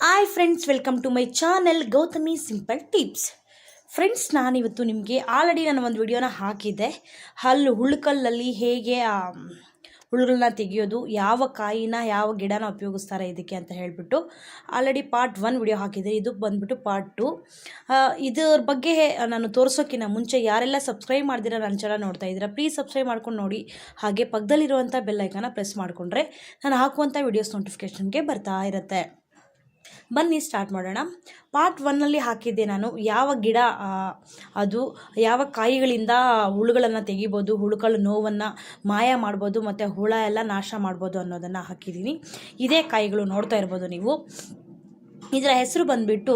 Hi friends welcome to my channel Gautami simple tips friends ನಾನಿವತ್ತು ನಿಮಗೆ already ನಾನು ಒಂದು ವಿಡಿಯೋನ ಹಾಕಿದ್ದೆ. ಹಲ್ಲು, ಹುಳುಕಲ್ಲಲ್ಲಿ ಹೇಗೆ ಹುಳುಗಳನ್ನ ತೆಗೆಯೋದು, ಯಾವ ಕಾಯಿನ, ಯಾವ ಗಿಡನ ಉಪಯೋಗಿಸ್ತಾರೆ ಇದಕ್ಕೆ ಅಂತ ಹೇಳಿಬಿಟ್ಟು ಆಲ್ರೆಡಿ ಪಾರ್ಟ್ ಒನ್ ವಿಡಿಯೋ ಹಾಕಿದ್ದೆ. ಇದು ಬಂದುಬಿಟ್ಟು ಪಾರ್ಟ್ ಟು ಇದ್ರ ಬಗ್ಗೆ ನಾನು ತೋರಿಸೋಕ್ಕಿಂತ ಮುಂಚೆ ಯಾರೆಲ್ಲ ಸಬ್ಸ್ಕ್ರೈಬ್ ಮಾಡಿದಿರ ನನ್ನ ಚಾನಲ್ ನೋಡ್ತಾ ಇದ್ದೀರಾ ಪ್ಲೀಸ್ ಸಬ್ಸ್ಕ್ರೈಬ್ ಮಾಡ್ಕೊಂಡು ನೋಡಿ. ಹಾಗೆ ಪಕ್ಕದಲ್ಲಿರುವಂಥ ಬೆಲ್ಲೈಕನ ಪ್ರೆಸ್ ಮಾಡಿಕೊಂಡ್ರೆ ನಾನು ಹಾಕುವಂಥ ವಿಡಿಯೋಸ್ ನೋಟಿಫಿಕೇಷನ್ಗೆ ಬರ್ತಾ ಇರುತ್ತೆ. ಬನ್ನಿ ಸ್ಟಾರ್ಟ್ ಮಾಡೋಣ. ಪಾರ್ಟ್ ಒನ್ನಲ್ಲಿ ಹಾಕಿದ್ದೆ ನಾನು ಯಾವ ಗಿಡ ಅದು ಯಾವ ಕಾಯಿಗಳಿಂದ ಹುಳುಗಳನ್ನು ತೆಗಿಬೋದು, ಹುಳುಗಳ ನೋವನ್ನು ಮಾಯ ಮಾಡ್ಬೋದು, ಮತ್ತು ಹುಳ ಎಲ್ಲ ನಾಶ ಮಾಡ್ಬೋದು ಅನ್ನೋದನ್ನು ಹಾಕಿದ್ದೀನಿ. ಇದೇ ಕಾಯಿಗಳು ನೋಡ್ತಾ ಇರ್ಬೋದು ನೀವು. ಇದರ ಹೆಸರು ಬಂದುಬಿಟ್ಟು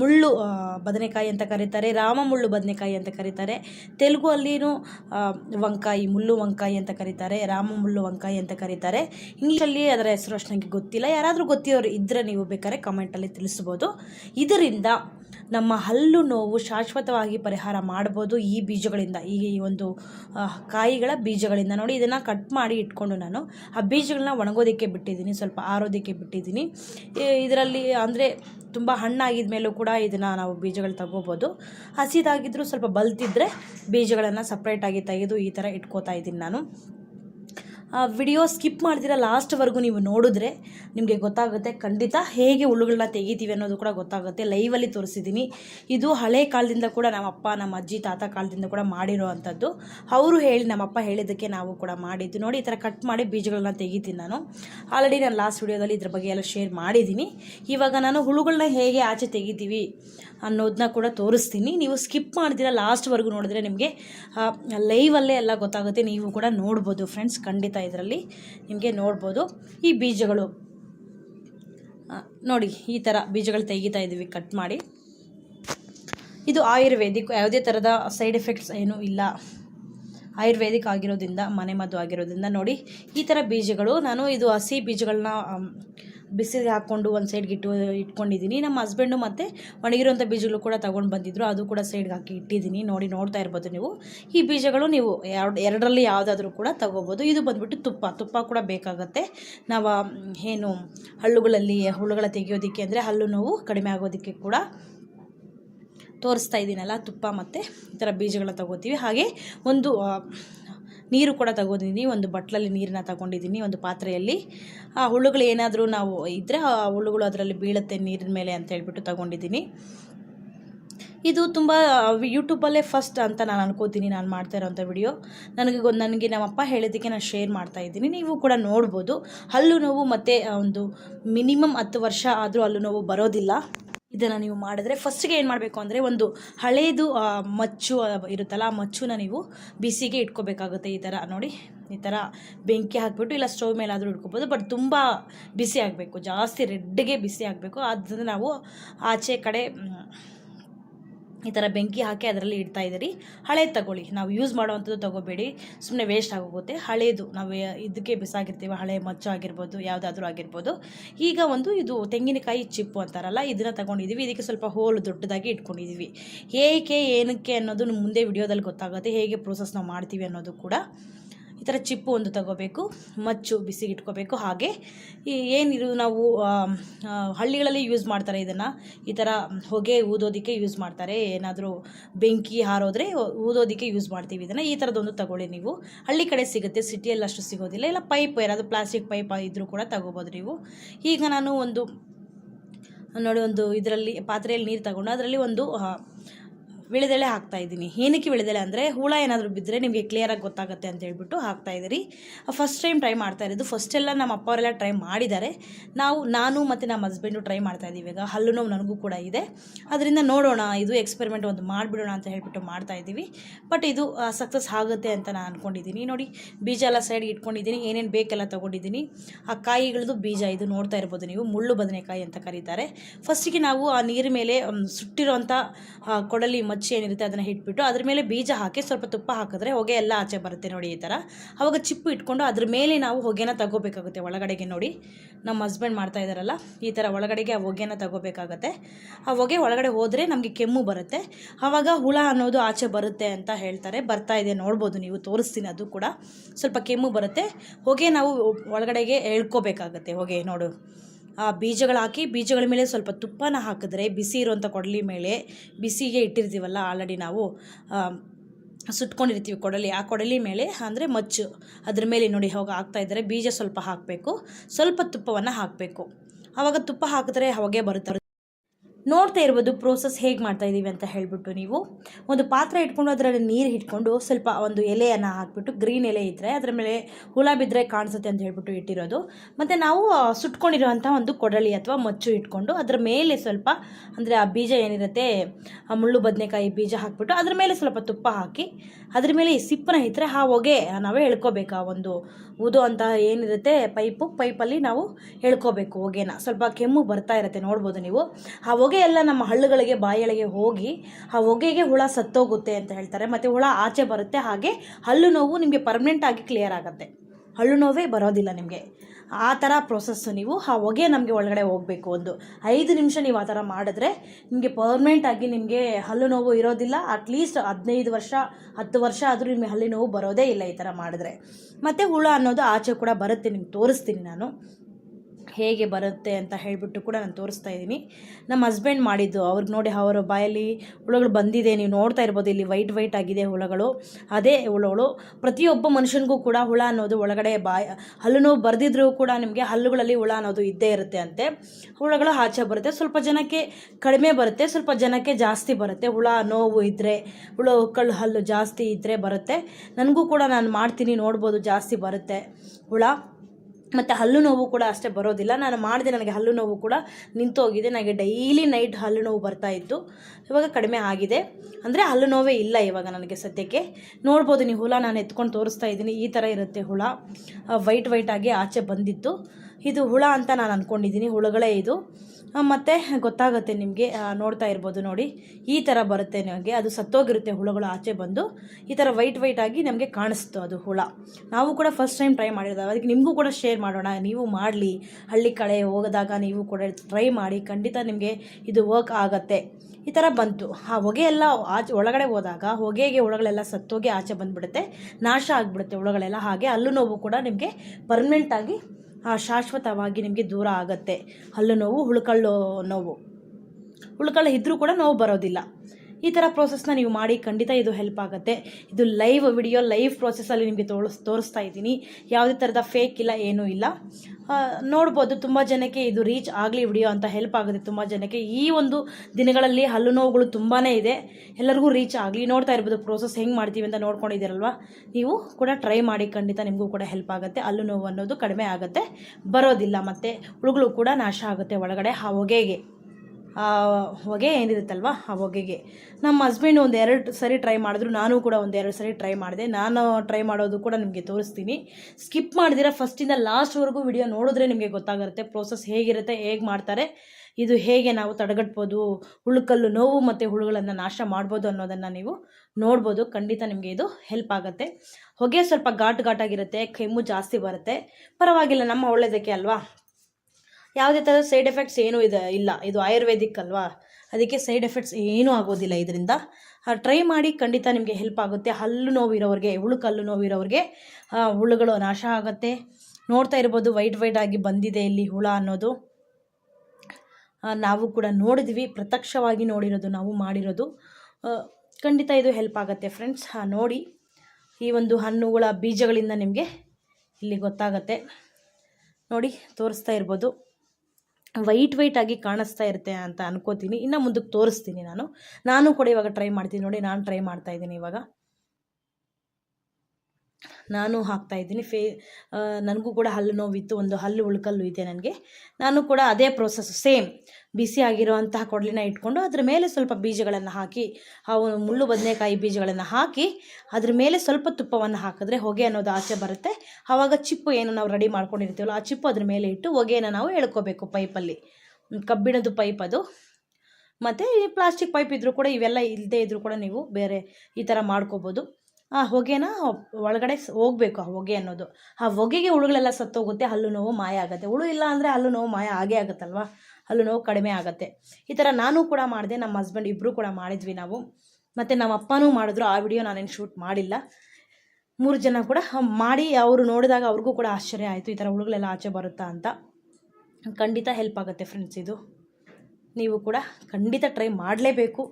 ಮುಳ್ಳು ಬದನೆಕಾಯಿ ಅಂತ ಕರೀತಾರೆ, ರಾಮ ಮುಳ್ಳು ಬದನೆಕಾಯಿ ಅಂತ ಕರೀತಾರೆ, ತೆಲುಗು ಅಲ್ಲಿನೂ ವಂಕಾಯಿ, ಮುಳ್ಳು ವಂಕಾಯಿ ಅಂತ ಕರೀತಾರೆ, ರಾಮ ಮುಳ್ಳು ವಂಕಾಯಿ ಅಂತ ಕರೀತಾರೆ. ಇಂಗ್ಲೀಷಲ್ಲಿ ಅದರ ಹೆಸರು ಅಷ್ಟು ನನಗೆ ಗೊತ್ತಿಲ್ಲ. ಯಾರಾದರೂ ಗೊತ್ತಿರೋರು ಇದ್ದರೆ ನೀವು ಬೇಕಾದ್ರೆ ಕಮೆಂಟಲ್ಲಿ ತಿಳಿಸ್ಬೋದು. ಇದರಿಂದ ನಮ್ಮ ಹಲ್ಲು ನೋವು ಶಾಶ್ವತವಾಗಿ ಪರಿಹಾರ ಮಾಡ್ಬೋದು ಈ ಬೀಜಗಳಿಂದ. ಈ ಒಂದು ಕಾಯಿಗಳ ಬೀಜಗಳಿಂದ. ನೋಡಿ, ಇದನ್ನು ಕಟ್ ಮಾಡಿ ಇಟ್ಕೊಂಡು ನಾನು ಆ ಬೀಜಗಳನ್ನ ಒಣಗೋದಕ್ಕೆ ಬಿಟ್ಟಿದ್ದೀನಿ. ಸ್ವಲ್ಪ ಆರೋದಕ್ಕೆ ಬಿಟ್ಟಿದ್ದೀನಿ. ಇದರಲ್ಲಿ ಅಂದರೆ ತುಂಬ ಹಣ್ಣಾಗಿದ ಮೇಲೂ ಕೂಡ ಇದನ್ನು ನಾವು ಬೀಜಗಳು ತಗೋಬೋದು. ಹಸಿದಾಗಿದ್ದರೂ ಸ್ವಲ್ಪ ಬಲ್ತಿದ್ರೆ ಬೀಜಗಳನ್ನು ಸಪ್ರೇಟಾಗಿ ತೆಗೆದು ಈ ಥರ ಇಟ್ಕೋತಾ ಇದ್ದೀನಿ ನಾನು. ವಿಡಿಯೋ ಸ್ಕಿಪ್ ಮಾಡ್ದಿರ ಲಾಸ್ಟ್ವರೆಗೂ ನೀವು ನೋಡಿದ್ರೆ ನಿಮಗೆ ಗೊತ್ತಾಗುತ್ತೆ. ಖಂಡಿತ ಹೇಗೆ ಹುಳುಗಳನ್ನ ತೆಗಿತೀವಿ ಅನ್ನೋದು ಕೂಡ ಗೊತ್ತಾಗುತ್ತೆ. ಲೈವಲ್ಲಿ ತೋರಿಸಿದ್ದೀನಿ ಇದು ಹಳೆ ಕಾಲದಿಂದ ಕೂಡ ನಮ್ಮ ಅಪ್ಪ, ನಮ್ಮ ಅಜ್ಜಿ, ತಾತ ಕಾಲದಿಂದ ಕೂಡ ಮಾಡಿರೋ ಅಂಥದ್ದು ಅವರು ಹೇಳಿ ನಮ್ಮಪ್ಪ ಹೇಳಿದ್ದಕ್ಕೆ ನಾವು ಕೂಡ ಮಾಡಿದ್ದು. ನೋಡಿ, ಈ ಥರ ಕಟ್ ಮಾಡಿ ಬೀಜಗಳನ್ನ ತೆಗಿತೀನಿ ನಾನು. ಆಲ್ರೆಡಿ ನಾನು ಲಾಸ್ಟ್ ವಿಡಿಯೋದಲ್ಲಿ ಇದ್ರ ಬಗ್ಗೆ ಎಲ್ಲ ಶೇರ್ ಮಾಡಿದ್ದೀನಿ ಇವಾಗ ನಾನು ಹುಳುಗಳನ್ನ ಹೇಗೆ ಆಚೆ ತೆಗಿತೀವಿ ಅನ್ನೋದನ್ನ ಕೂಡ ತೋರಿಸ್ತೀನಿ. ನೀವು ಸ್ಕಿಪ್ ಮಾಡಿದಿರ ಲಾಸ್ಟ್ವರೆಗೂ ನೋಡಿದ್ರೆ ನಿಮಗೆ ಲೈವಲ್ಲೇ ಎಲ್ಲ ಗೊತ್ತಾಗುತ್ತೆ. ನೀವು ಕೂಡ ನೋಡ್ಬೋದು ಫ್ರೆಂಡ್ಸ್ ಖಂಡಿತ. ಇದರಲ್ಲಿ ನಿಮಗೆ ನೋಡ್ಬೋದು. ಈ ಬೀಜಗಳು ನೋಡಿ, ಈ ಥರ ಬೀಜಗಳು ತೆಗಿತಾ ಇದ್ದೀವಿ ಕಟ್ ಮಾಡಿ. ಇದು ಆಯುರ್ವೇದಿಕ್, ಯಾವುದೇ ಥರದ ಸೈಡ್ ಎಫೆಕ್ಟ್ಸ್ ಏನೂ ಇಲ್ಲ. ಆಯುರ್ವೇದಿಕ್ ಆಗಿರೋದ್ರಿಂದ ಮನೆಮದ್ದು ಆಗಿರೋದ್ರಿಂದ ನೋಡಿ, ಈ ಥರ ಬೀಜಗಳು, ನಾನು ಇದು ಹಸಿ ಬೀಜಗಳನ್ನ ಬಿಸಿಲಿಗೆ ಹಾಕ್ಕೊಂಡು ಒಂದು ಸೈಡ್ಗೆ ಇಟ್ಟು ಇಟ್ಕೊಂಡಿದ್ದೀನಿ ನಮ್ಮ ಹಸ್ಬೆಂಡು ಮತ್ತು ಒಣಗಿರುವಂಥ ಬೀಜಗಳು ಕೂಡ ತೊಗೊಂಡು ಬಂದಿದ್ರು. ಅದು ಕೂಡ ಸೈಡ್ಗೆ ಹಾಕಿ ಇಟ್ಟಿದ್ದೀನಿ ನೋಡಿ, ನೋಡ್ತಾ ಇರ್ಬೋದು ನೀವು. ಈ ಬೀಜಗಳು ನೀವು ಎರಡು, ಎರಡರಲ್ಲಿ ಯಾವುದಾದ್ರೂ ಕೂಡ ತಗೋಬೋದು. ಇದು ಬಂದುಬಿಟ್ಟು ತುಪ್ಪ. ತುಪ್ಪ ಕೂಡ ಬೇಕಾಗುತ್ತೆ. ನಾವು ಏನು ಹಳ್ಳುಗಳಲ್ಲಿ ಹುಳುಗಳ ತೆಗೆಯೋದಕ್ಕೆ ಅಂದರೆ ಹಲ್ಲು ನೋವು ಕಡಿಮೆ ಆಗೋದಕ್ಕೆ ಕೂಡ ತೋರಿಸ್ತಾ ಇದ್ದೀನಲ್ಲ ತುಪ್ಪ ಮತ್ತು ಈ ಥರ ಬೀಜಗಳ ತಗೋತೀವಿ. ಹಾಗೆ ಒಂದು ನೀರು ಕೂಡ ತಗೊಂಡಿದ್ದೀನಿ ಒಂದು ಬಟ್ಲಲ್ಲಿ ನೀರನ್ನ ತಗೊಂಡಿದ್ದೀನಿ ಒಂದು ಪಾತ್ರೆಯಲ್ಲಿ. ಆ ಹುಳುಗಳು ಏನಾದರೂ ನಾವು ಇದ್ದರೆ ಆ ಹುಳುಗಳು ಅದರಲ್ಲಿ ಬೀಳುತ್ತೆ ನೀರಿನ ಮೇಲೆ ಅಂತ ಹೇಳ್ಬಿಟ್ಟು ತಗೊಂಡಿದ್ದೀನಿ ಇದು ತುಂಬ ಯೂಟ್ಯೂಬಲ್ಲೇ ಫಸ್ಟ್ ಅಂತ ನಾನು ಅನ್ಕೋತೀನಿ ನಾನು ಮಾಡ್ತಾ ಇರೋಂಥ ವಿಡಿಯೋ. ನನಗೆ ನನಗೆ ನಮ್ಮಪ್ಪ ಹೇಳಿದ್ದಕ್ಕೆ ನಾನು ಶೇರ್ ಮಾಡ್ತಾ ಇದ್ದೀನಿ. ನೀವು ಕೂಡ ನೋಡ್ಬೋದು. ಹಲ್ಲು ನೋವು ಮತ್ತು ಒಂದು ಮಿನಿಮಮ್ ಹತ್ತು ವರ್ಷ ಆದರೂ ಹಲ್ಲು ನೋವು ಬರೋದಿಲ್ಲ. ಇದನ್ನು ನೀವು ಮಾಡಿದ್ರೆ ಫಸ್ಟ್ಗೆ ಏನು ಮಾಡಬೇಕು ಅಂದರೆ ಒಂದು ಹಳೇದು ಮಚ್ಚು ಇರುತ್ತಲ್ಲ, ಆ ಮಚ್ಚುನ ನೀವು ಬಿಸಿಗೆ ಇಟ್ಕೋಬೇಕಾಗುತ್ತೆ ಈ ಥರ ನೋಡಿ, ಈ ಥರ ಬೆಂಕಿ ಹಾಕಿಬಿಟ್ಟು ಇಲ್ಲ ಸ್ಟವ್ ಮೇಲಾದರೂ ಇಟ್ಕೋಬೋದು ಬಟ್ ತುಂಬ ಬಿಸಿ ಆಗಬೇಕು. ಜಾಸ್ತಿ ರೆಡ್ಡಿಗೆ ಬಿಸಿ ಆಗಬೇಕು. ಅದನ್ನು ನಾವು ಆಚೆ ಕಡೆ ಈ ಥರ ಬೆಂಕಿ ಹಾಕಿ ಅದರಲ್ಲಿ ಇಡ್ತಾ ಇದ್ದೀರಿ. ಹಳೇದು ತಗೊಳ್ಳಿ. ನಾವು ಯೂಸ್ ಮಾಡುವಂಥದ್ದು ತಗೋಬೇಡಿ. ಸುಮ್ಮನೆ ವೇಸ್ಟ್ ಆಗೋಗುತ್ತೆ. ಹಳೇದು ನಾವು ಇದಕ್ಕೆ ಬಿಸಾಕಿರ್ತೀವಿ, ಹಳೆ ಮಚ್ಚು ಆಗಿರ್ಬೋದು, ಯಾವುದಾದ್ರೂ ಆಗಿರ್ಬೋದು. ಈಗ ಒಂದು ಇದು ತೆಂಗಿನಕಾಯಿ ಚಿಪ್ಪು ಅಂತಾರಲ್ಲ, ಇದನ್ನು ತಗೊಂಡಿದ್ದೀವಿ ಇದಕ್ಕೆ ಸ್ವಲ್ಪ ಹೋಲು ದೊಡ್ಡದಾಗಿ ಇಟ್ಕೊಂಡಿದ್ದೀವಿ ಏಕೆ, ಏನಕ್ಕೆ ಅನ್ನೋದು ಮುಂದೆ ವಿಡಿಯೋದಲ್ಲಿ ಗೊತ್ತಾಗುತ್ತೆ. ಹೇಗೆ ಪ್ರೋಸೆಸ್ ನಾವು ಮಾಡ್ತೀವಿ ಅನ್ನೋದು ಕೂಡ. ಥರ ಚಿಪ್ಪು ಒಂದು ತಗೋಬೇಕು, ಮಚ್ಚು ಬಿಸಿಗೆ ಇಟ್ಕೋಬೇಕು ಹಾಗೆ ಈ ಏನಿದು ನಾವು ಹಳ್ಳಿಗಳಲ್ಲಿ ಯೂಸ್ ಮಾಡ್ತಾರೆ ಇದನ್ನು. ಈ ಥರ ಹೊಗೆ ಊದೋದಕ್ಕೆ ಯೂಸ್ ಮಾಡ್ತಾರೆ. ಏನಾದರೂ ಬೆಂಕಿ ಹಾರೋದ್ರೆ ಊದೋದಕ್ಕೆ ಯೂಸ್ ಮಾಡ್ತೀವಿ ಇದನ್ನು. ಈ ಥರದೊಂದು ತಗೊಳ್ಳಿ ನೀವು. ಹಳ್ಳಿ ಕಡೆ ಸಿಗುತ್ತೆ, ಸಿಟಿಯಲ್ಲಿ ಅಷ್ಟು ಸಿಗೋದಿಲ್ಲ. ಇಲ್ಲ ಪೈಪ್ ಏನಾದರೂ ಪ್ಲಾಸ್ಟಿಕ್ ಪೈಪ್ ಇದ್ದರೂ ಕೂಡ ತಗೋಬೋದು ನೀವು. ಈಗ ನಾನು ಒಂದು, ನೋಡಿ ಒಂದು ಇದರಲ್ಲಿ, ಪಾತ್ರೆಯಲ್ಲಿ ನೀರು ತಗೊಂಡು, ಅದರಲ್ಲಿ ಒಂದು ವಿಳೆದೆಳೆ ಹಾಕ್ತಾ ಇದ್ದೀನಿ. ಏನಕ್ಕೆ ವಿಳಿದೆಳೆ ಅಂದರೆ ಹುಳ ಏನಾದರೂ ಬಿದ್ದರೆ ನಿಮಗೆ ಕ್ಲಿಯರಾಗಿ ಗೊತ್ತಾಗುತ್ತೆ ಅಂತ ಹೇಳ್ಬಿಟ್ಟು ಹಾಕ್ತಾ ಇದ್ದೀರಿ ಫಸ್ಟ್ ಟೈಮ್ ಟ್ರೈ ಮಾಡ್ತಾ ಇರೋದು. ಫಸ್ಟೆಲ್ಲ ನಮ್ಮ ಅಪ್ಪ ಅವರೆಲ್ಲ ಟ್ರೈ ಮಾಡಿದ್ದಾರೆ. ನಾವು, ನಾನು ಮತ್ತು ನಮ್ಮ ಹಸ್ಬೆಂಡು ಟ್ರೈ ಮಾಡ್ತಾ ಇದ್ದೀವಿ. ಈಗ ಹಲ್ಲು ನೋವು ನನಗೂ ಕೂಡ ಇದೆ. ಅದರಿಂದ ನೋಡೋಣ, ಇದು ಎಕ್ಸ್ಪೆರಿಮೆಂಟ್ ಒಂದು ಮಾಡಿಬಿಡೋಣ ಅಂತ ಹೇಳ್ಬಿಟ್ಟು ಮಾಡ್ತಾ ಇದ್ದೀವಿ. ಬಟ್ ಇದು ಸಕ್ಸಸ್ ಆಗುತ್ತೆ ಅಂತ ನಾನು ಅಂದ್ಕೊಂಡಿದ್ದೀನಿ ನೋಡಿ, ಬೀಜ ಎಲ್ಲ ಸೈಡ್ಗೆ ಇಟ್ಕೊಂಡಿದ್ದೀನಿ. ಏನೇನು ಬೇಕೆಲ್ಲ ತೊಗೊಂಡಿದ್ದೀನಿ. ಆ ಕಾಯಿಗಳದ್ದು ಬೀಜ, ಇದು ನೋಡ್ತಾ ಇರ್ಬೋದು ನೀವು. ಮುಳ್ಳು ಬದನೆಕಾಯಿ ಅಂತ ಕರೀತಾರೆ. ಫಸ್ಟಿಗೆ ನಾವು ಆ ನೀರು ಮೇಲೆ ಸುಟ್ಟಿರುವಂಥ ಕೊಡಲಿ ಮಚ್ಚಿ ಏನಿರುತ್ತೆ ಅದನ್ನು ಇಟ್ಬಿಟ್ಟು ಅದ್ರ ಮೇಲೆ ಬೀಜ ಹಾಕಿ ಸ್ವಲ್ಪ ತುಪ್ಪ ಹಾಕಿದ್ರೆ ಹೊಗೆ ಎಲ್ಲ ಆಚೆ ಬರುತ್ತೆ ನೋಡಿ ಈ ಥರ ಅವಾಗ ಚಿಪ್ಪು ಇಟ್ಕೊಂಡು ಅದ್ರ ಮೇಲೆ ನಾವು ಹೊಗೆನ ತಗೋಬೇಕಾಗುತ್ತೆ ಒಳಗಡೆಗೆ ನೋಡಿ. ನಮ್ಮ ಹಸ್ಬೆಂಡ್ ಮಾಡ್ತಾ ಇದ್ದಾರಲ್ಲ, ಈ ಥರ ಒಳಗಡೆಗೆ ಆ ಹೊಗೆನ ತಗೋಬೇಕಾಗತ್ತೆ. ಆ ಹೊಗೆ ಒಳಗಡೆ ಹೋದರೆ ನಮಗೆ ಕೆಮ್ಮು ಬರುತ್ತೆ. ಆವಾಗ ಹುಳ ಅನ್ನೋದು ಆಚೆ ಬರುತ್ತೆ ಅಂತ ಹೇಳ್ತಾರೆ. ಬರ್ತಾ ಇದೆ, ನೋಡ್ಬೋದು ನೀವು, ತೋರಿಸ್ತೀನಿ ಅದು ಕೂಡ. ಸ್ವಲ್ಪ ಕೆಮ್ಮು ಬರುತ್ತೆ. ಹೊಗೆ ನಾವು ಒಳಗಡೆಗೆ ಎಳ್ಕೋಬೇಕಾಗತ್ತೆ ಹೊಗೆ ನೋಡು. ಬೀಜಗಳು ಹಾಕಿ ಬೀಜಗಳ ಮೇಲೆ ಸ್ವಲ್ಪ ತುಪ್ಪನ ಹಾಕಿದ್ರೆ ಬಿಸಿ ಇರುವಂಥ ಕೊಡಲಿ ಮೇಲೆ ಬಿಸಿಗೆ ಇಟ್ಟಿರ್ತೀವಲ್ಲ ಆಲ್ರೆಡಿ ನಾವು ಸುಟ್ಕೊಂಡಿರ್ತೀವಿ ಕೊಡಲಿ. ಆ ಕೊಡಲಿ ಮೇಲೆ ಅಂದರೆ ಮಚ್ಚು. ಅದ್ರ ಮೇಲೆ ನೋಡಿ ಹೋಗಿ ಹಾಕ್ತಾ ಇದ್ದರೆ ಬೀಜ ಸ್ವಲ್ಪ ಹಾಕಬೇಕು. ಸ್ವಲ್ಪ ತುಪ್ಪವನ್ನು ಹಾಕಬೇಕು. ಆವಾಗ ತುಪ್ಪ ಹಾಕಿದ್ರೆ ಹೊಗೆ ಬರುತ್ತೆ? ನೋಡ್ತಾ ಇರ್ಬೋದು ಪ್ರೋಸೆಸ್ ಹೇಗೆ ಮಾಡ್ತಾ ಇದ್ದೀವಿ ಅಂತ ಹೇಳಿಬಿಟ್ಟು ನೀವು. ಒಂದು ಪಾತ್ರೆ ಇಟ್ಕೊಂಡು ಅದರಲ್ಲಿ ನೀರು ಇಟ್ಕೊಂಡು ಸ್ವಲ್ಪ ಒಂದು ಎಲೆಯನ್ನು ಹಾಕ್ಬಿಟ್ಟು ಗ್ರೀನ್ ಎಲೆ ಇದ್ದರೆ ಅದರ ಮೇಲೆ ಹುಳ ಬಿದ್ದರೆ ಕಾಣಿಸುತ್ತೆ ಅಂತ ಹೇಳ್ಬಿಟ್ಟು ಇಟ್ಟಿರೋದು. ಮತ್ತು ನಾವು ಸುಟ್ಕೊಂಡಿರುವಂಥ ಒಂದು ಕೊಡಲಿ ಅಥವಾ ಮಚ್ಚು ಇಟ್ಕೊಂಡು ಅದರ ಮೇಲೆ ಸ್ವಲ್ಪ ಅಂದರೆ ಆ ಬೀಜ ಏನಿರುತ್ತೆ, ಆ ಮುಳ್ಳು ಬದನೆಕಾಯಿ ಬೀಜ ಹಾಕ್ಬಿಟ್ಟು ಅದ್ರ ಮೇಲೆ ಸ್ವಲ್ಪ ತುಪ್ಪ ಹಾಕಿ ಅದ್ರ ಮೇಲೆ ಈ ಸಿಪ್ಪನ ಇಟ್ಟರೆ ಆ ಹೊಗೆ ನಾವೇ ಎಳ್ಕೋಬೇಕು. ಆ ಒಂದು ಊದು ಅಂತ ಏನಿರುತ್ತೆ, ಪೈಪು, ಪೈಪಲ್ಲಿ ನಾವು ಎಳ್ಕೋಬೇಕು ಹೊಗೆನ. ಸ್ವಲ್ಪ ಕೆಮ್ಮು ಬರ್ತಾ ಇರುತ್ತೆ ನೋಡ್ಬೋದು ನೀವು. ಆ ಹೊಗೆ ಎಲ್ಲ ನಮ್ಮ ಹಳ್ಳುಗಳಿಗೆ ಬಾಯೊಳಗೆ ಹೋಗಿ ಆ ಹೊಗೆಗೆ ಹುಳ ಸತ್ತೋಗುತ್ತೆ ಅಂತ ಹೇಳ್ತಾರೆ. ಮತ್ತು ಹುಳ ಆಚೆ ಬರುತ್ತೆ. ಹಾಗೆ ಹಲ್ಲು ನೋವು ನಿಮಗೆ ಪರ್ಮನೆಂಟ್ ಆಗಿ ಕ್ಲಿಯರ್ ಆಗುತ್ತೆ. ಹಳ್ಳು ನೋವೇ ಬರೋದಿಲ್ಲ ನಿಮಗೆ. ಆ ಥರ ಪ್ರೊಸೆಸ್ಸು ನೀವು ಆ ಹೊಗೆ ನಮಗೆ ಒಳಗಡೆ ಹೋಗಬೇಕು ಒಂದು ಐದು ನಿಮಿಷ ನೀವು ಆ ಥರ ಮಾಡಿದ್ರೆ ನಿಮಗೆ ಪರ್ಮನೆಂಟ್ ಆಗಿ ನಿಮಗೆ ಹಲ್ಲು ನೋವು ಇರೋದಿಲ್ಲ. ಅಟ್ಲೀಸ್ಟ್ ಹದಿನೈದು ವರ್ಷ, ಹತ್ತು ವರ್ಷ ಆದರೂ ನಿಮಗೆ ಹಲ್ಲಿ ನೋವು ಬರೋದೇ ಇಲ್ಲ ಈ ಥರ ಮಾಡಿದ್ರೆ. ಮತ್ತು ಹುಳ ಅನ್ನೋದು ಆಚೆ ಕೂಡ ಬರುತ್ತೆ. ನಿಮ್ಗೆ ತೋರಿಸ್ತೀನಿ ನಾನು. ಹೇಗೆ ಬರುತ್ತೆ ಅಂತ ಹೇಳಿಬಿಟ್ಟು ಕೂಡ ನಾನು ತೋರಿಸ್ತಾ ಇದ್ದೀನಿ. ನಮ್ಮ ಹಸ್ಬೆಂಡ್ ಮಾಡಿದ್ದು, ಅವ್ರಿಗೆ ನೋಡಿ, ಅವರ ಬಾಯಲ್ಲಿ ಹುಳುಗಳು ಬಂದಿದೆ, ನೀವು ನೋಡ್ತಾ ಇರ್ಬೋದು, ಇಲ್ಲಿ ವೈಟ್ ವೈಟ್ ಆಗಿದೆ ಹುಳುಗಳು. ಅದೇ ಹುಳುಗಳು. ಪ್ರತಿಯೊಬ್ಬ ಮನುಷ್ಯನಿಗೂ ಕೂಡ ಹುಳ ಅನ್ನೋದು ಒಳಗಡೆ ಬಾಯಿ ಹಲ್ಲು ನೋವು ಬರೆದಿದ್ರೂ ಕೂಡ ನಿಮಗೆ ಹಲ್ಲುಗಳಲ್ಲಿ ಹುಳ ಅನ್ನೋದು ಇದ್ದೇ ಇರುತ್ತೆ ಅಂತೆ. ಹುಳುಗಳು ಆಚೆ ಬರುತ್ತೆ. ಸ್ವಲ್ಪ ಜನಕ್ಕೆ ಕಡಿಮೆ ಬರುತ್ತೆ, ಸ್ವಲ್ಪ ಜನಕ್ಕೆ ಜಾಸ್ತಿ ಬರುತ್ತೆ. ಹುಳ, ನೋವು ಇದ್ದರೆ ಹುಳು ಕಳ್ಳು ಹಲ್ಲು ಜಾಸ್ತಿ ಇದ್ದರೆ ಬರುತ್ತೆ. ನನಗೂ ಕೂಡ ನಾನು ಮಾಡ್ತೀನಿ, ನೋಡ್ಬೋದು, ಜಾಸ್ತಿ ಬರುತ್ತೆ ಹುಳ. ಮತ್ತು ಹಲ್ಲು ನೋವು ಕೂಡ ಅಷ್ಟೇ ಬರೋದಿಲ್ಲ. ನಾನು ಮಾಡಿದೆ ನನಗೆ ಹಲ್ಲು ನೋವು ಕೂಡ ನಿಂತೋಗಿದೆ ನನಗೆ ಡೈಲಿ ನೈಟ್ ಹಲ್ಲು ನೋವು ಬರ್ತಾ ಇತ್ತು ಇವಾಗ ಕಡಿಮೆ ಆಗಿದೆ. ಅಂದರೆ ಹಲ್ಲು ನೋವೇ ಇಲ್ಲ ಇವಾಗ ನನಗೆ ಸದ್ಯಕ್ಕೆ. ನೋಡ್ಬೋದು ನೀವು ಹುಳ ನಾನು ಎತ್ಕೊಂಡು ತೋರಿಸ್ತಾ ಇದ್ದೀನಿ. ಈ ಥರ ಇರುತ್ತೆ ಹುಳ. ವೈಟ್ ವೈಟಾಗಿ ಆಚೆ ಬಂದಿತ್ತು ಇದು ಹುಳ ಅಂತ ನಾನು ಅಂದ್ಕೊಂಡಿದ್ದೀನಿ ಹುಳಗಳೇ ಇದು. ಮತ್ತು ಗೊತ್ತಾಗುತ್ತೆ ನಿಮಗೆ ನೋಡ್ತಾ ಇರ್ಬೋದು ನೋಡಿ. ಈ ಥರ ಬರುತ್ತೆ ನಿಮಗೆ. ಅದು ಸತ್ತೋಗಿರುತ್ತೆ ಹುಳುಗಳು ಆಚೆ ಬಂದು. ಈ ಥರ ವೈಟ್ ವೈಟ್ ಆಗಿ ನಮಗೆ ಕಾಣಿಸ್ತು ಅದು ಹುಳ. ನಾವು ಕೂಡ ಫಸ್ಟ್ ಟೈಮ್ ಟ್ರೈ ಮಾಡಿರೋದು ಅದಕ್ಕೆ ನಿಮಗೂ ಕೂಡ ಶೇರ್ ಮಾಡೋಣ. ನೀವು ಮಾಡಲಿ. ಹಳ್ಳಿ ಕಡೆ ಹೋಗಿದಾಗ ನೀವು ಕೂಡ ಟ್ರೈ ಮಾಡಿ. ಖಂಡಿತ ನಿಮಗೆ ಇದು ವರ್ಕ್ ಆಗುತ್ತೆ. ಈ ಥರ ಬಂತು. ಆ ಹೊಗೆ ಎಲ್ಲ ಆಚೆ, ಒಳಗಡೆ ಹೋದಾಗ ಹೊಗೆಗೆ ಹುಳುಗಳೆಲ್ಲ ಸತ್ತೋಗಿ ಆಚೆ ಬಂದುಬಿಡುತ್ತೆ. ನಾಶ ಆಗಿಬಿಡುತ್ತೆ ಹುಳುಗಳೆಲ್ಲ. ಹಾಗೆ ಅಲ್ಲೂ ನೋವು ಕೂಡ ನಿಮಗೆ ಪರ್ಮನೆಂಟಾಗಿ ಶಾಶ್ವತವಾಗಿ ನಿಮಗೆ ದೂರ ಆಗುತ್ತೆ. ಹಲ್ಲು ನೋವು ಹುಳುಕಳ್ಳು ನೋವು. ಹುಳುಕಳ್ಳು ಇದ್ದರೂ ಕೂಡ ನೋವು ಬರೋದಿಲ್ಲ. ಈ ಥರ ಪ್ರೋಸೆಸ್ನ ನೀವು ಮಾಡಿ ಖಂಡಿತ ಇದು ಹೆಲ್ಪ್ ಆಗುತ್ತೆ. ಇದು ಲೈವ್ ವಿಡಿಯೋ ಲೈವ್ ಪ್ರೋಸೆಸ್ಸಲ್ಲಿ ನಿಮಗೆ ತೋರಿಸ್ ತೋರಿಸ್ತಾ ಇದ್ದೀನಿ. ಯಾವುದೇ ಥರದ ಫೇಕ್ ಇಲ್ಲ, ಏನೂ ಇಲ್ಲ. ನೋಡ್ಬೋದು ತುಂಬ ಜನಕ್ಕೆ ಇದು ರೀಚ್ ಆಗಲಿ ವಿಡಿಯೋ ಅಂತ ಹೆಲ್ಪ್ ಆಗುತ್ತೆ ತುಂಬ ಜನಕ್ಕೆ. ಈ ಒಂದು ದಿನಗಳಲ್ಲಿ ಹಲ್ಲು ನೋವುಗಳು ತುಂಬಾ ಇದೆ. ಎಲ್ಲರಿಗೂ ರೀಚ್ ಆಗಲಿ. ನೋಡ್ತಾ ಇರ್ಬೋದು ಪ್ರೋಸೆಸ್ ಹೆಂಗೆ ಮಾಡ್ತೀವಿ ಅಂತ ನೋಡ್ಕೊಂಡಿದ್ದೀರಲ್ವ? ನೀವು ಕೂಡ ಟ್ರೈ ಮಾಡಿ ಖಂಡಿತ ನಿಮಗೂ ಕೂಡ ಹೆಲ್ಪ್ ಆಗುತ್ತೆ. ಹಲ್ಲು ನೋವು ಅನ್ನೋದು ಕಡಿಮೆ ಆಗುತ್ತೆ. ಬರೋದಿಲ್ಲ ಮತ್ತು. ಹುಳುಗಳು ಕೂಡ ನಾಶ ಆಗುತ್ತೆ ಒಳಗಡೆ. ಆ ಹೊಗೆಗೆ. ಹೊಗೆ ಏನಿರುತ್ತಲ್ವ? ಆ ಹೊಗೆಗೆ. ನಮ್ಮ ಹಸ್ಬೆಂಡ್ ಒಂದು ಎರಡು ಸರಿ ಟ್ರೈ ಮಾಡಿದ್ರು. ನಾನು ಕೂಡ ಒಂದು ಎರಡು ಸರಿ ಟ್ರೈ ಮಾಡಿದೆ. ನಾನು ಟ್ರೈ ಮಾಡೋದು ಕೂಡ ನಿಮಗೆ ತೋರಿಸ್ತೀನಿ. ಸ್ಕಿಪ್ ಮಾಡಿದಿರ ಫಸ್ಟಿಂದ ಲಾಸ್ಟ್ವರೆಗೂ ವಿಡಿಯೋ ನೋಡಿದ್ರೆ ನಿಮಗೆ ಗೊತ್ತಾಗುತ್ತೆ ಪ್ರೋಸೆಸ್ ಹೇಗಿರುತ್ತೆ, ಹೇಗೆ ಮಾಡ್ತಾರೆ, ಇದು ಹೇಗೆ ನಾವು ತಡೆಗಟ್ಬೋದು, ಹುಳುಕಲ್ಲು ನೋವು ಮತ್ತು ಹುಳುಗಳನ್ನು ನಾಶ ಮಾಡ್ಬೋದು ಅನ್ನೋದನ್ನು ನೀವು ನೋಡ್ಬೋದು. ಖಂಡಿತ ನಿಮಗೆ ಇದು ಹೆಲ್ಪ್ ಆಗುತ್ತೆ. ಹೊಗೆ ಸ್ವಲ್ಪ ಘಾಟ್ ಘಾಟಾಗಿರುತ್ತೆ ಕೆಮ್ಮು ಜಾಸ್ತಿ ಬರುತ್ತೆ. ಪರವಾಗಿಲ್ಲ, ನಮ್ಮ ಒಳ್ಳೆಯದಕ್ಕೆ ಅಲ್ವಾ? ಯಾವುದೇ ಥರದ ಸೈಡ್ ಎಫೆಕ್ಟ್ಸ್ ಏನೂ ಇದೆ ಇಲ್ಲ. ಇದು ಆಯುರ್ವೇದಿಕ್ ಅಲ್ವಾ? ಅದಕ್ಕೆ ಸೈಡ್ ಎಫೆಕ್ಟ್ಸ್ ಏನೂ ಆಗೋದಿಲ್ಲ ಇದರಿಂದ. ಟ್ರೈ ಮಾಡಿ ಖಂಡಿತ ನಿಮಗೆ ಹೆಲ್ಪ್ ಆಗುತ್ತೆ. ಹಲ್ಲು ನೋವಿರೋರಿಗೆ ಹುಳುಕಲ್ಲು ನೋವಿರೋರಿಗೆ ಆ, ಹುಳುಗಳು ನಾಶ ಆಗುತ್ತೆ. ನೋಡ್ತಾ ಇರ್ಬೋದು ವೈಟ್ ವೈಟ್ ಆಗಿ ಬಂದಿದೆ ಇಲ್ಲಿ ಹುಳ ಅನ್ನೋದು. ನಾವು ಕೂಡ ನೋಡಿದ್ವಿ ಪ್ರತ್ಯಕ್ಷವಾಗಿ ನೋಡಿರೋದು ನಾವು ಮಾಡಿರೋದು. ಖಂಡಿತ ಇದು ಹೆಲ್ಪ್ ಆಗುತ್ತೆ ಫ್ರೆಂಡ್ಸ್. ನೋಡಿ. ಈ ಒಂದು ಹಣ್ಣುಗಳ ಬೀಜಗಳಿಂದ ನಿಮಗೆ ಇಲ್ಲಿ ಗೊತ್ತಾಗತ್ತೆ. ನೋಡಿ ತೋರಿಸ್ತಾ ಇರ್ಬೋದು. ವೈಟ್ ವೈಟ್ ಆಗಿ ಕಾಣಿಸ್ತಾ ಇರುತ್ತೆ ಅಂತ ಅನ್ಕೋತೀನಿ. ಇನ್ನು ಮುಂದಕ್ಕೆ ತೋರಿಸ್ತೀನಿ ನಾನು. ನಾನು ಕೂಡ ಇವಾಗ ಟ್ರೈ ಮಾಡ್ತೀನಿ. ನೋಡಿ, ನಾನು ಟ್ರೈ ಮಾಡ್ತಾ ಇದ್ದೀನಿ ಇವಾಗ. ನಾನು ಹಾಕ್ತಾ ಇದ್ದೀನಿ. ಫೇ ನನಗೂ ಕೂಡ ಹಲ್ಲು ನೋವಿತ್ತು, ಒಂದು ಹಲ್ಲು ಉಳ್ಕಲ್ಲು ಇದೆ ನನಗೆ. ನಾನು ಕೂಡ ಅದೇ ಪ್ರೋಸೆಸ್ ಸೇಮ್ ಬಿಸಿ ಆಗಿರುವಂತಹ ಕೊಡಲಿನ ಇಟ್ಕೊಂಡು ಅದ್ರ ಮೇಲೆ ಸ್ವಲ್ಪ ಬೀಜಗಳನ್ನು ಹಾಕಿ ಒಂದು ಮುಳ್ಳು ಬದನೆಕಾಯಿ ಬೀಜಗಳನ್ನು ಹಾಕಿ, ಅದ್ರ ಮೇಲೆ ಸ್ವಲ್ಪ ತುಪ್ಪವನ್ನು ಹಾಕಿದ್ರೆ ಹೊಗೆ ಅನ್ನೋದು ಆಚೆ ಬರುತ್ತೆ. ಆವಾಗ ಚಿಪ್ಪು ಏನು ನಾವು ರೆಡಿ ಮಾಡ್ಕೊಂಡಿರ್ತೀವಲ್ಲ, ಆ ಚಿಪ್ಪು ಅದ್ರ ಮೇಲೆ ಇಟ್ಟು ಹೊಗೆಯನ್ನು ನಾವು ಎಳ್ಕೋಬೇಕು ಪೈಪಲ್ಲಿ. ಕಬ್ಬಿಣದ ಪೈಪ್ ಅದು. ಮತ್ತು ಈ ಪ್ಲಾಸ್ಟಿಕ್ ಪೈಪ್ ಇದ್ದರೂ ಕೂಡ ಇವೆಲ್ಲ ಇಲ್ಲದೇ ಇದ್ದರೂ ಕೂಡ ನೀವು ಬೇರೆ ಈ ಥರ ಮಾಡ್ಕೋಬೋದು. ಆ ಹೊಗೆನ ಒಳಗಡೆ ಹೋಗ್ಬೇಕು ಆ ಹೊಗೆ ಅನ್ನೋದು. ಆ ಹೊಗೆಗೆ ಹುಳುಗಳೆಲ್ಲ ಸತ್ತೋಗುತ್ತೆ, ಹಲ್ಲು ನೋವು ಮಾಯ ಆಗುತ್ತೆ. ಹುಳು ಇಲ್ಲ ಅಂದರೆ ಹಲ್ಲು ನೋವು ಮಾಯ ಆಗೇ ಆಗುತ್ತಲ್ವ? ಹಲ್ಲು ನೋವು ಕಡಿಮೆ ಆಗುತ್ತೆ. ಈ ಥರ ನಾನು ಕೂಡ ಮಾಡಿದೆ, ನಮ್ಮ ಹಸ್ಬೆಂಡ್ ಇಬ್ಬರೂ ಕೂಡ ಮಾಡಿದ್ವಿ ನಾವು. ಮತ್ತು ನಮ್ಮ ಅಪ್ಪನೂ ಮಾಡಿದ್ರು, ಆ ವಿಡಿಯೋ ನಾನೇನು ಶೂಟ್ ಮಾಡಿಲ್ಲ. ಮೂರು ಜನ ಕೂಡ ಮಾಡಿ ಅವರು ನೋಡಿದಾಗ ಅವ್ರಿಗೂ ಕೂಡ ಆಶ್ಚರ್ಯ ಆಯಿತು, ಈ ಥರ ಹುಳುಗಳೆಲ್ಲ ಆಚೆ ಬರುತ್ತಾ ಅಂತ. ಖಂಡಿತ ಹೆಲ್ಪ್ ಆಗುತ್ತೆ ಫ್ರೆಂಡ್ಸ್ ಇದು. ನೀವು ಕೂಡ ಖಂಡಿತ ಟ್ರೈ ಮಾಡಲೇಬೇಕು.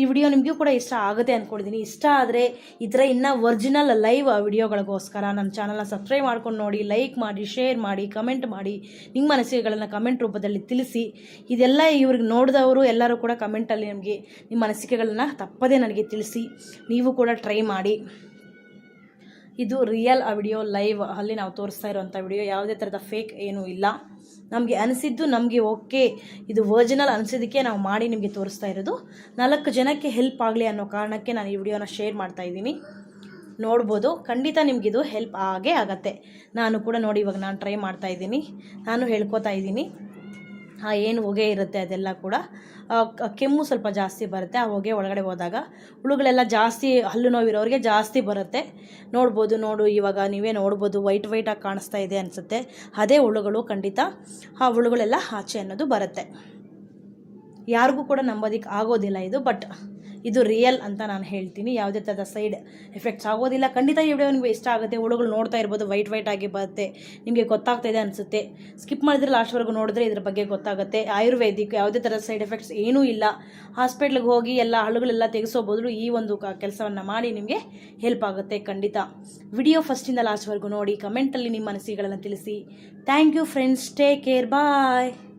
ಈ ವಿಡಿಯೋ ನಿಮಗೂ ಕೂಡ ಇಷ್ಟ ಆಗುತ್ತೆ ಅಂದ್ಕೊಂಡಿದ್ದೀನಿ ಇಷ್ಟ ಆದರೆ ಈ ಥರ ಇನ್ನೂ ಒರಿಜಿನಲ್ ಲೈವ್ ವಿಡಿಯೋಗಳಿಗೋಸ್ಕರ ನನ್ನ ಚಾನಲ್ನ ಸಬ್ಸ್ಕ್ರೈಬ್ ಮಾಡ್ಕೊಂಡು ನೋಡಿ ಲೈಕ್ ಮಾಡಿ ಶೇರ್ ಮಾಡಿ ಕಮೆಂಟ್ ಮಾಡಿ ನಿಮ್ಮ ಅನಿಸಿಕೆಗಳನ್ನು ಕಮೆಂಟ್ ರೂಪದಲ್ಲಿ ತಿಳಿಸಿ. ಇದೆಲ್ಲ ಇವ್ರಿಗೆ ನೋಡಿದವರು ಎಲ್ಲರೂ ಕೂಡ ಕಮೆಂಟಲ್ಲಿ ನಮಗೆ ನಿಮ್ಮ ಅನಿಸಿಕೆಗಳನ್ನ ತಪ್ಪದೇ ನನಗೆ ತಿಳಿಸಿ. ನೀವು ಕೂಡ ಟ್ರೈ ಮಾಡಿ. ಇದು ರಿಯಲ್ ಆ ವಿಡಿಯೋ ಲೈವ್ ಅಲ್ಲಿ ನಾವು ತೋರಿಸ್ತಾ ಇರೋವಂಥ ವಿಡಿಯೋ ಯಾವುದೇ ಥರದ ಫೇಕ್ ಏನೂ ಇಲ್ಲ. ನಮಗೆ ಅನಿಸಿದ್ದು ನಮಗೆ ಓಕೆ ಇದು ಒರಿಜಿನಲ್ ಅನಿಸಿದ್ದಕ್ಕೆ ನಾವು ಮಾಡಿ ನಿಮಗೆ ತೋರಿಸ್ತಾ ಇರೋದು. ನಾಲ್ಕು ಜನಕ್ಕೆ ಹೆಲ್ಪ್ ಆಗಲಿ ಅನ್ನೋ ಕಾರಣಕ್ಕೆ ನಾನು ಈ ವಿಡಿಯೋನ ಶೇರ್ ಮಾಡ್ತಾ ಇದ್ದೀನಿ. ನೋಡ್ಬೋದು. ಖಂಡಿತ ನಿಮಗಿದು ಹೆಲ್ಪ್ ಆಗೇ ಆಗತ್ತೆ. ನಾನು ಕೂಡ ನೋಡಿ ಇವಾಗ ನಾನು ಟ್ರೈ ಮಾಡ್ತಾ ಇದ್ದೀನಿ. ನಾನು ಹೇಳ್ಕೊತಾ ಇದ್ದೀನಿ. ಏನು ಹೊಗೆ ಇರುತ್ತೆ ಅದೆಲ್ಲ ಕೂಡ ಕೆಮ್ಮು ಸ್ವಲ್ಪ ಜಾಸ್ತಿ ಬರುತ್ತೆ. ಆ ಹೊಗೆ ಒಳಗಡೆ ಹೋದಾಗ ಹುಳುಗಳೆಲ್ಲ ಜಾಸ್ತಿ, ಹಲ್ಲು ನೋವಿರೋರಿಗೆ ಜಾಸ್ತಿ ಬರುತ್ತೆ. ನೋಡ್ಬೋದು, ನೋಡು, ಇವಾಗ ನೀವೇ ನೋಡ್ಬೋದು, ವೈಟ್ ವೈಟಾಗಿ ಕಾಣಿಸ್ತಾ ಇದೆ ಅನಿಸುತ್ತೆ. ಅದೇ ಹುಳುಗಳು ಖಂಡಿತ ಆ ಹುಳುಗಳೆಲ್ಲ ಆಚೆ ಅನ್ನೋದು ಬರುತ್ತೆ. ಯಾರಿಗೂ ಕೂಡ ನಂಬೋದಕ್ಕೆ ಆಗೋದಿಲ್ಲ ಇದು, ಬಟ್ ಇದು ರಿಯಲ್ ಅಂತ ನಾನು ಹೇಳ್ತೀನಿ. ಯಾವುದೇ ಥರದ ಸೈಡ್ ಎಫೆಕ್ಟ್ಸ್ ಆಗೋದಿಲ್ಲ. ಖಂಡಿತ ಈ ವಿಡಿಯೋ ನಿಮಗೆ ಇಷ್ಟ ಆಗುತ್ತೆ. ಹುಳುಗಳು ನೋಡ್ತಾ ಇರ್ಬೋದು. ವೈಟ್ ವೈಟ್ ಆಗಿ ಬರುತ್ತೆ. ನಿಮಗೆ ಗೊತ್ತಾಗ್ತಾ ಇದೆ ಅನಿಸುತ್ತೆ. ಸ್ಕಿಪ್ ಮಾಡಿದ್ರೆ ಲಾಸ್ಟ್ವರೆಗೂ ನೋಡಿದ್ರೆ ಇದ್ರ ಬಗ್ಗೆ ಗೊತ್ತಾಗುತ್ತೆ. ಆಯುರ್ವೇದಿಕ್ ಯಾವುದೇ ಥರದ ಸೈಡ್ ಎಫೆಕ್ಟ್ಸ್ ಏನೂ ಇಲ್ಲ. ಹಾಸ್ಪಿಟ್ಲಿಗೆ ಹೋಗಿ ಎಲ್ಲ ಹಳುಗಳೆಲ್ಲ ತೆಗೆಸೋ ಈ ಒಂದು ಕೆಲಸವನ್ನು ಮಾಡಿ ನಿಮಗೆ ಹೆಲ್ಪ್ ಆಗುತ್ತೆ ಖಂಡಿತ. ವಿಡಿಯೋ ಫಸ್ಟಿಂದ ಲಾಸ್ಟ್ವರೆಗೂ ನೋಡಿ. ಕಮೆಂಟಲ್ಲಿ ನಿಮ್ಮ ಅನಿಸಿಕೆಗಳನ್ನು ತಿಳಿಸಿ. Thank you friends take care bye